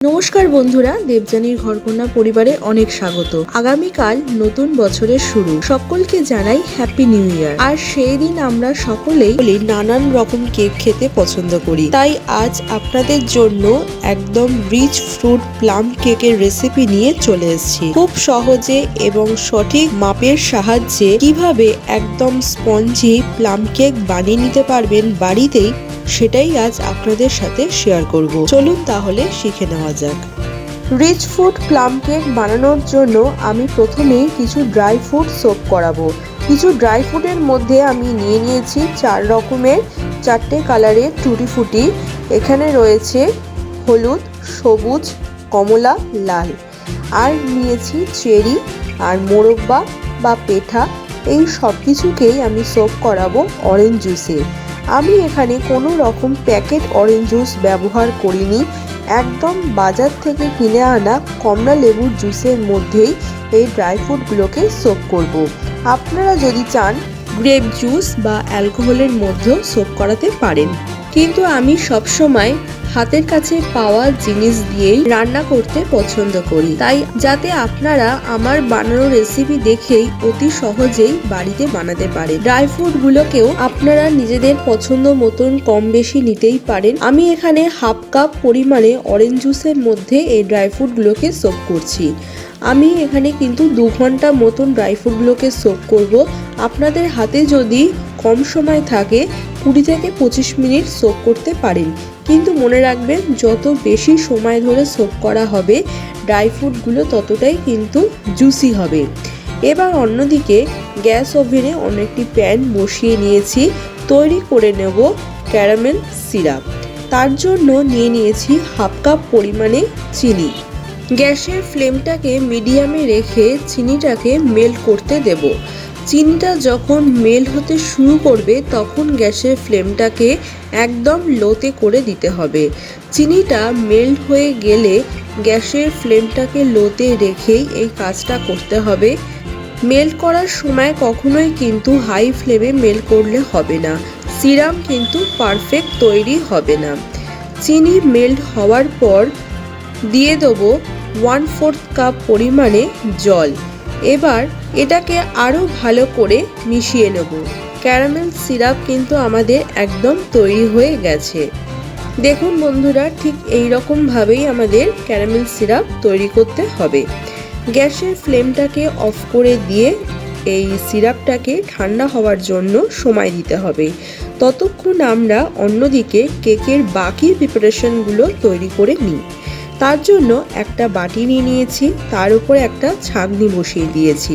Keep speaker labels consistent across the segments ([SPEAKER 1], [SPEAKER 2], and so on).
[SPEAKER 1] নমস্কার বন্ধুরা, দেবযানীর ঘরকন্যা পরিবারে অনেক স্বাগত। আগামীকাল নতুন বছরের শুরু। সকলকে জানাই হ্যাপি নিউ ইয়ার আর সেই দিন আমরা সকলেই নানান রকম কেক খেতে পছন্দ করি। তাই আজ আপনাদের জন্য একদম রিচ ফ্রুট প্লাম কেকের রেসিপি নিয়ে চলে এসেছি। খুব সহজে এবং সঠিক মাপের সাহায্যে কীভাবে একদম স্পঞ্জি প্লাম কেক বানিয়ে নিতে পারবেন বাড়িতেই সেটাই আজ আপনাদের সাথে শেয়ার করব। চলুন তাহলে শিখে নেওয়া যাক। রিচ ফুড প্লাম কেক বানানোর জন্য আমি প্রথমেই কিছু ড্রাই ফ্রুট সোপ করাবো। কিছু ড্রাই ফ্রুটের মধ্যে আমি নিয়ে নিয়েছি চার রকমের, চারটে কালারের টুটি ফুটি এখানে রয়েছে হলুদ, সবুজ, কমলা, লাল। আর নিয়েছি চেরি আর মোরব্বা বা পেঠা। এই সব কিছুকেই আমি সোপ করাবো অরেঞ্জ জুসে আমি এখানে কোনো রকম প্যাকেট অরেঞ্জ জুস ব্যবহার করিনি একদম বাজার থেকে কিনে আনা কমলা লেবুর জুসের মধ্যেই এই ড্রাই ফ্রুটগুলোকে সোপ করব। আপনারা যদি চান গ্রেপ জুস বা অ্যালকোহলের মধ্যেও সোপ করাতে পারেন কিন্তু আমি সবসময় হাতের কাছে পাওয়া জিনিস দিয়েই রান্না করতে পছন্দ করি। তাই যাতে আপনারা আমার বানানো রেসিপি দেখেই অতি সহজেই বাড়িতে বানাতে পারে ড্রাই ফ্রুট গুলোকেও আপনারা নিজেদের পছন্দ মতন কম বেশি নিতেই পারেন। আমি এখানে হাফ কাপ পরিমাণে অরেঞ্জ জুসের মধ্যে এই ড্রাই ফ্রুট গুলোকে সোপ করছি। আমি এখানে কিন্তু দু ঘণ্টা মতন ড্রাই ফ্রুটগুলোকে সোপ করব। আপনাদের হাতে যদি কম সময় থাকে, কুড়ি থেকে পঁচিশ মিনিট সোপ করতে পারেন। কিন্তু মনে রাখবেন, যত বেশি সময় ধরে সোপ করা হবে ড্রাই ফ্রুটগুলো ততটাই কিন্তু জুসি হবে। এবার অন্যদিকে গ্যাস ওভেনে অনেকটি প্যান বসিয়ে নিয়েছি, তৈরি করে নেব ক্যারামেল সিরাপ তার জন্য নিয়ে নিয়েছি হাফ কাপ পরিমাণে চিনি। গ্যাসের ফ্লেমটাকে মিডিয়ামে রেখে চিনিটাকে মেল্ট করতে দেব। চিনিটা যখন মেল হতে শুরু করবে, তখন গ্যাসের ফ্লেমটাকে একদম লোতে করে দিতে হবে। চিনিটা মেল্ট হয়ে গেলে গ্যাসের ফ্লেমটাকে লোতে রেখেই এই কাজটা করতে হবে। মেল্ট করার সময় কখনোই কিন্তু হাই ফ্লেমে মেল্ট করলে হবে না। সিরাম কিন্তু পারফেক্ট তৈরি হবে না। চিনি মেল্ট হওয়ার পর দিয়ে দেবো ওয়ান ফোর্থ কাপ পরিমাণে জল। এবার এটাকে আরও ভালো করে মিশিয়ে নেব। ক্যারামেল সিরাপ কিন্তু আমাদের একদম তৈরি হয়ে গেছে। দেখুন বন্ধুরা, ঠিক এই রকমভাবেই আমাদের ক্যারামেল সিরাপ তৈরি করতে হবে। গ্যাসের ফ্লেমটাকে অফ করে দিয়ে এই সিরাপটাকে ঠান্ডা হওয়ার জন্য সময় দিতে হবে। ততক্ষণ আমরা অন্যদিকে কেকের বাকি প্রিপারেশনগুলো তৈরি করে নিই। তার জন্য একটা বাটি নিয়ে নিয়েছি, তার উপরে একটা ছাঁকনি বসিয়ে দিয়েছি।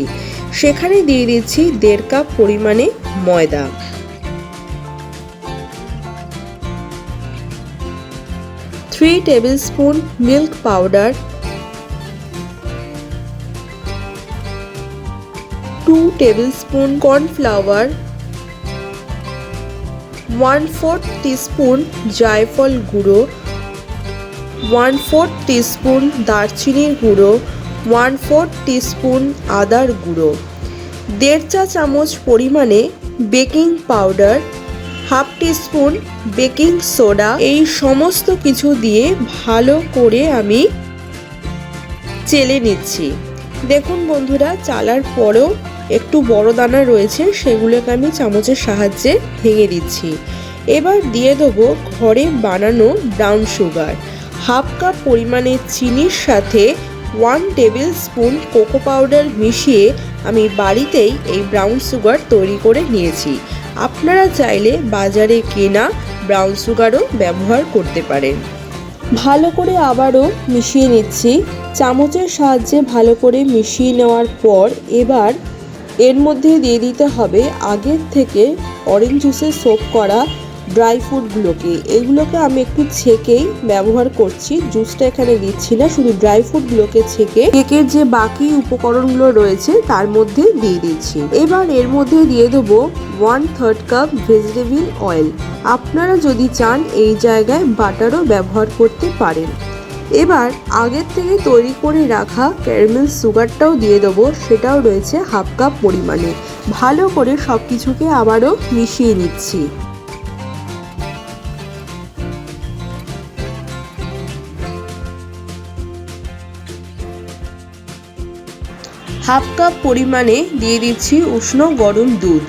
[SPEAKER 1] সেখানে দিয়ে দিচ্ছি দেড় কাপ পরিমাণে ময়দা। Three tablespoon milk powder two tablespoon cornflour one fourth teaspoon জায়ফল গুঁড়ো ওয়ান ফোর্থ টিস্পুন দারচিনির গুঁড়ো ওয়ান ফোর্থ টিস্পুন আদার গুঁড়ো। দেড় চা চামচ পরিমাণে baking powder, half teaspoon baking soda, এই সমস্ত কিছু দিয়ে ভালো করে আমি চেলে নিচ্ছি। দেখুন বন্ধুরা, চালার পরেও একটু বড় দানা রয়েছে, সেগুলোকে আমি চামচের সাহায্যে ভেঙে দিচ্ছি। এবার দিয়ে দেবো ঘরে বানানো ব্রাউন সুগার। হাফ কাপ পরিমাণে চিনির সাথে one tablespoon cocoa powder মিশিয়ে আমি বাড়িতেই এই ব্রাউন সুগার তৈরি করে নিয়েছি। আপনারা চাইলে বাজারে কেনা ব্রাউন সুগারও ব্যবহার করতে পারেন। ভালো করে আবারও মিশিয়ে নিচ্ছি। চামচের সাহায্যে ভালো করে মিশিয়ে নেওয়ার পর এবার এর মধ্যে দিয়ে দিতে হবে আগের থেকে অরেঞ্জ জুসে সোপ করা ড্রাই ফ্রুটগুলোকে। এগুলোকে আমি একটু ছেঁকেই ব্যবহার করছি। জুসটা এখানে দিচ্ছি না, শুধু ড্রাই ফ্রুটগুলোকে ছেঁকে কেকের যে বাকি উপকরণগুলো রয়েছে তার মধ্যে দিয়ে দিচ্ছি। এবার এর মধ্যে দিয়ে দেবো one third cup vegetable oil. আপনারা যদি চান এই জায়গায় বাটারও ব্যবহার করতে পারেন। এবার আগের থেকে তৈরি করে রাখা ক্যারামেল সুগারটাও দিয়ে দেবো, সেটাও রয়েছে হাফ কাপ পরিমাণে। ভালো করে সব কিছুকে আবারও মিশিয়ে নিচ্ছি। হাফ কাপ পরিমাণে দিয়ে দিচ্ছি উষ্ণ গরম দুধ।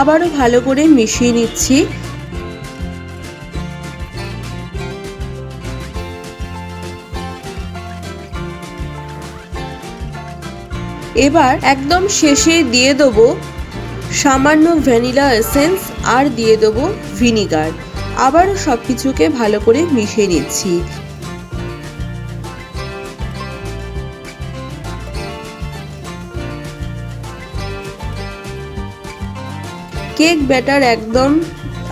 [SPEAKER 1] আবারও ভালো করে মিশিয়ে নিচ্ছি। এবার একদম শেষে দিয়ে দেবো সামান্য ভ্যানিলা এসেন্স আর দিয়ে দেবো ভিনিগার। আবারও সব কিছুকে ভালো করে মিশিয়ে নিচ্ছি। কেক ব্যাটার একদম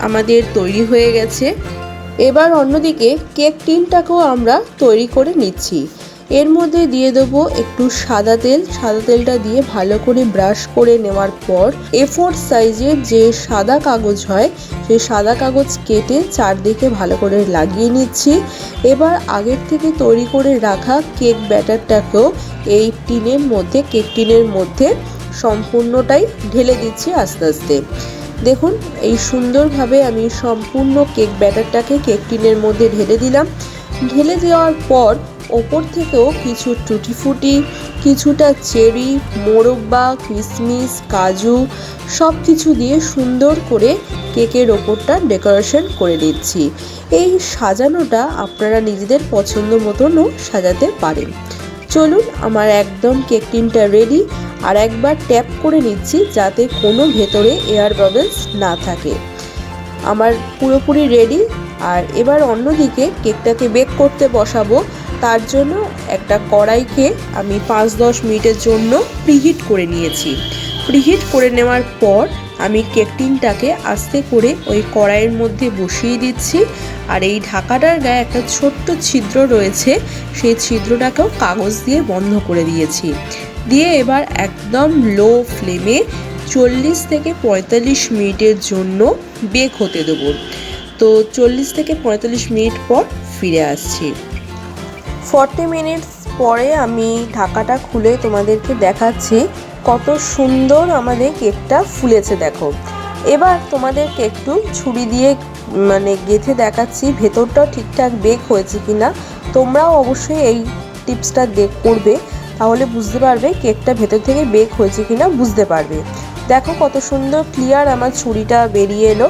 [SPEAKER 1] আমাদের তৈরি হয়ে গেছে। এবার অন্যদিকে কেক টিনটাকেও আমরা তৈরি করে নিচ্ছি। এর মধ্যে দিয়ে দেবো একটু সাদা তেল। সাদা তেলটা দিয়ে ভালো করে ব্রাশ করে নেওয়ার পর এ ফোর সাইজের যে সাদা কাগজ হয় সেই সাদা কাগজ কেটে চারদিকে ভালো করে লাগিয়ে নিচ্ছি। এবার আগের থেকে তৈরি করে রাখা কেক ব্যাটারটাকেও এই টিনের মধ্যে, কেক টিনের মধ্যে সম্পূর্ণটাই ঢেলে দিচ্ছি আস্তে আস্তে। দেখুন, এই সুন্দরভাবে আমি সম্পূর্ণ কেক ব্যাটারটাকে কেক টিনের মধ্যে ঢেলে দিলাম। ঢেলে দেওয়ার পর ওপর থেকেও কিছু টুটি ফুটি, কিছুটা চেরি মোরব্বা কিশমিশ কাজু সব কিছু দিয়ে সুন্দর করে কেকের ওপরটা ডেকোরেশন করে দিচ্ছি। এই সাজানোটা আপনারা নিজেদের পছন্দ মতনও সাজাতে পারেন। চলুন, আমার একদম কেক টিনটা রেডি। আর একবার ট্যাপ করে নিচ্ছি যাতে কোনো ভেতরে এয়ার বাবলস না থাকে। আমার পুরোপুরি রেডি আর এবার অন্যদিকে কেকটাকে বেক করতে বসাবো। তার জন্য একটা কড়াইকে আমি পাঁচ দশ মিনিটের জন্য প্রিহিট করে নিয়েছি। প্রিহিট করে নেওয়ার পর আমি কেক টিনটাকে আস্তে করে ওই কড়াইয়ের মধ্যে বসিয়ে দিচ্ছি। আর এই ঢাকাটার গায়ে একটা ছোট্ট ছিদ্র রয়েছে, সেই ছিদ্রটাকেও কাগজ দিয়ে বন্ধ করে দিয়েছি। দিয়ে এবার একদম লো ফ্লেমে চল্লিশ থেকে পঁয়তাল্লিশ মিনিটের জন্য বেক হতে দেবো। তো চল্লিশ থেকে পঁয়তাল্লিশ মিনিট পর ফিরে আসছি। ফর্টি মিনিটস পরে আমি ঢাকাটা খুলে তোমাদেরকে দেখাচ্ছি কত সুন্দর আমাদের কেকটা ফুলেছে, দেখো। এবার তোমাদেরকে একটু ছুরি দিয়ে মানে গেথে দেখাচ্ছি ভেতরটাও ঠিকঠাক বেক হয়েছে কিনা। তোমরাও অবশ্যই এই টিপসটা দেখ করবে তাহলে বুঝতে পারবে কেকটা ভেতর থেকে বেক হয়েছে কিনা বুঝতে পারবে। দেখো কত সুন্দর ক্লিয়ার আমার ছুরিটা বেরিয়ে এলো।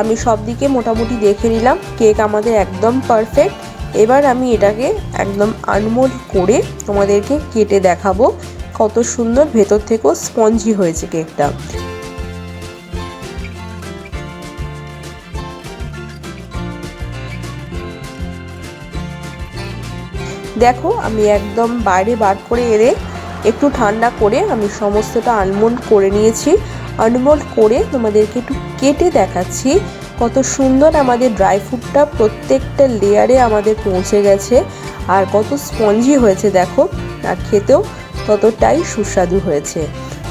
[SPEAKER 1] আমি সব দিকে মোটামুটি দেখে নিলাম, কেক আমাদের একদম পারফেক্ট এবার আমি এটাকে একদম আনমোল করে তোমাদেরকে কেটে দেখাবো কত সুন্দর ভেতর থেকেও স্পঞ্জি হয়েছে কেকটা। দেখো, আমি একদম বাইরে বার করে এনে একটু ঠান্ডা করে আমি সমস্তটা আনমোল্ড করে নিয়েছি। আনমোল্ড করে তোমাদেরকে একটু কেটে দেখাচ্ছি কত সুন্দর আমাদের ড্রাই ফ্রুটটা প্রত্যেকটা লেয়ারে আমাদের পৌঁছে গেছে আর কত স্পঞ্জি হয়েছে দেখো, আর খেতেও ততটাই সুস্বাদু হয়েছে।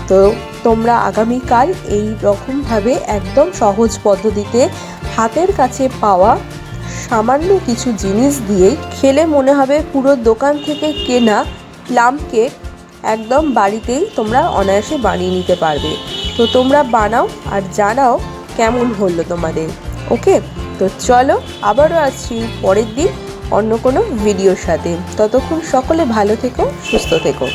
[SPEAKER 1] তো তোমরা আগামীকাল এই রকমভাবে একদম সহজ পদ্ধতিতে হাতের কাছে পাওয়া সামান্য কিছু জিনিস দিয়েই খেলে মনে হবে পুরো দোকান থেকে কেনা প্লাম কেক একদম বাড়িতেই তোমরা অনায়াসে বানিয়ে নিতে পারবে। তো তোমরা বানাও আর জানাও কেমন হলো তোমাদের। ওকে? তো চলো, আবারও আসছি পরের দিন অন্য কোনো ভিডিওর সাথে। ততক্ষণ সকলে ভালো থেকো, সুস্থ থেকো।